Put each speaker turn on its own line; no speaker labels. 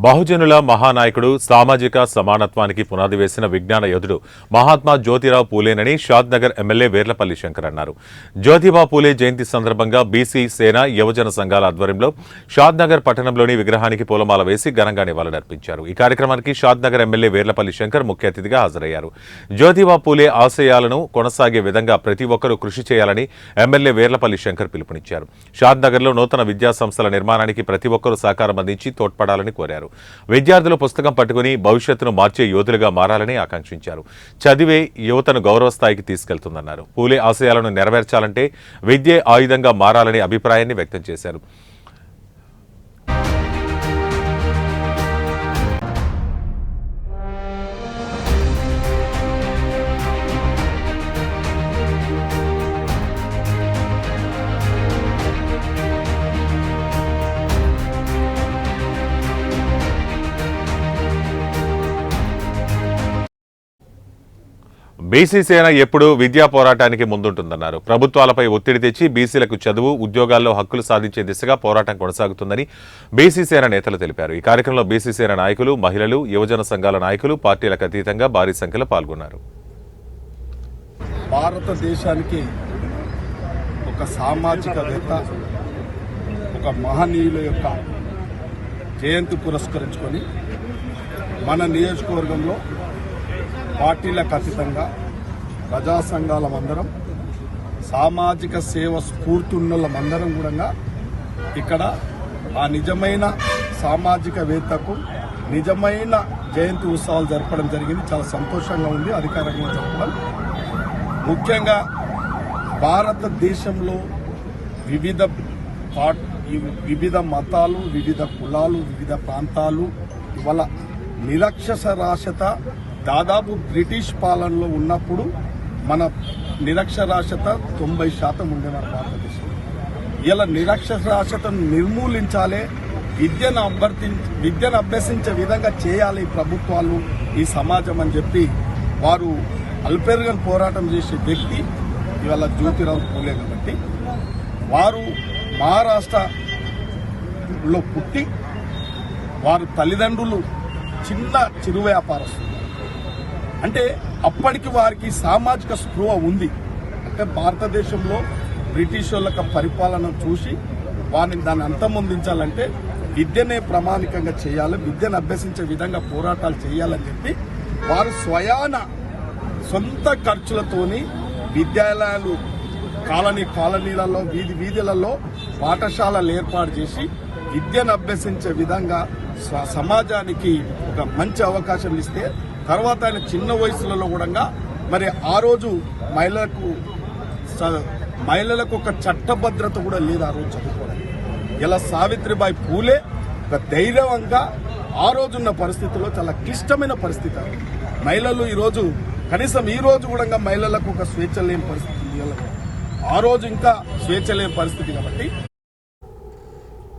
బహుజనుల మహానాయకుడు సామాజిక సమానత్వానికి పునాది వేసిన విజ్ఞాన యోధుడు మహాత్మా జ్యోతిరావు పూలేనని షాద్నగర్ ఎమ్మెల్యే వేర్లపల్లి శంకర్ అన్నారు. జ్యోతిబా పూలే జయంతి సందర్భంగా బీసీ సేన యువజన సంఘాల ఆధ్వర్యంలో షాద్నగర్ పట్టణంలోని విగ్రహానికి పూలమాల వేసి ఘనంగా నివాళులర్పించారు. ఈ కార్యక్రమానికి షాద్నగర్ ఎమ్మెల్యే వేర్లపల్లి శంకర్ ముఖ్య అతిథిగా హాజరయ్యారు. జ్యోతిబా పూలే ఆశయాలను కొనసాగే విధంగా ప్రతి ఒక్కరూ కృషి చేయాలని ఎమ్మెల్యే వేర్లపల్లి శంకర్ పిలుపునిచ్చారు. షాద్నగర్లో నూతన విద్యా సంస్థల నిర్మాణానికి ప్రతి ఒక్కరూ సహకారం అందించి తోడ్పడాలని కోరారు. విద్యార్థులు పుస్తకం పట్టుకుని భవిష్యత్తును మార్చే యోధులుగా మారాలని ఆకాంక్షించారు. చదివే యువతను గౌరవ స్థాయికి తీసుకెళ్తుందన్నారు. పూలే ఆశయాలను నెరవేర్చాలంటే విద్యే ఆయుధంగా మారాలని అభిప్రాయాన్ని వ్యక్తం చేశారు. బీసీ సేన ఎప్పుడు విద్యా పోరాటానికి ముందుంటుందన్నారు. ప్రభుత్వాలపై ఒత్తిడి తెచ్చి బీసీలకు చదువు ఉద్యోగాల్లో హక్కులు సాధించే దిశగా పోరాటం కొనసాగుతుందని బీసీ సేన నేతలు తెలిపారు. ఈ కార్యక్రమంలో బీసీ సేన నాయకులు మహిళలు యువజన సంఘాల నాయకులు పార్టీలకు అతీతంగా భారీ సంఖ్యలో పాల్గొన్నారు.
భారతదేశానికి ఒక సామాజికవేత్త ఒక మహనీయుల యొక్క జయంతి పురస్కరించుకొని మన నియోజకవర్గంలో పార్టీలకు అతీతంగా ప్రజా సంఘాలమందరం సామాజిక సేవ స్ఫూర్తున్నమందరం కూడా ఇక్కడ ఆ నిజమైన సామాజికవేత్తకు నిజమైన జయంతి ఉత్సవాలు జరపడం జరిగింది. చాలా సంతోషంగా ఉంది. అధికారంగా జరపడం ముఖ్యంగా భారతదేశంలో వివిధ పాట్ వివిధ మతాలు వివిధ కులాలు వివిధ ప్రాంతాలు ఇవాళ నిరక్షరాస్యత దాదాపు బ్రిటిష్ పాలనలో ఉన్నప్పుడు మన నిరక్షరాస్యత తొంభై శాతం ఉండే మన భారతదేశం. ఇలా నిరక్షరాస్యతను నిర్మూలించాలి విద్యను అభ్యర్థి విద్యను అభ్యసించే విధంగా చేయాలి ప్రభుత్వాలు ఈ సమాజం అని చెప్పి వారు అల్పెరుగన్ పోరాటం చేసే వ్యక్తి ఇవాళ జ్యోతిరావు పూలే కాబట్టి వారు మహారాష్ట్రలో పుట్టి వారు తల్లిదండ్రులు చిన్న చిరు వ్యాపారస్తులు. అంటే అప్పటికి వారికి సామాజిక స్పృహ ఉంది. అంటే భారతదేశంలో బ్రిటిష్ వాళ్ళ పరిపాలన చూసి వారిని దాన్ని అంతమొందించాలంటే విద్యనే ప్రామాణికంగా చేయాలి విద్యను అభ్యసించే విధంగా పోరాటాలు చేయాలని చెప్పి వారు స్వయాన సొంత ఖర్చులతోని విద్యాలయాలు కాలనీ కాలనీలలో వీధి వీధులలో పాఠశాలలు ఏర్పాటు చేసి విద్యను అభ్యసించే విధంగా స- సమాజానికి ఒక మంచి అవకాశం ఇస్తే తర్వాత ఆయన చిన్న వయసులలో కూడా మరి ఆ రోజు మహిళలకు మహిళలకు ఒక చట్టభద్రత కూడా లేదు ఆ రోజు చదువుకోవడానికి. ఇలా సావిత్రిబాయి పూలే ఒక ధైర్యంగా ఆ రోజున్న పరిస్థితుల్లో చాలా క్లిష్టమైన పరిస్థితి మహిళలు ఈరోజు కనీసం ఈ రోజు కూడా మహిళలకు ఒక స్వేచ్ఛ లేని పరిస్థితి ఆ రోజు ఇంకా స్వేచ్ఛ లేని పరిస్థితి కాబట్టి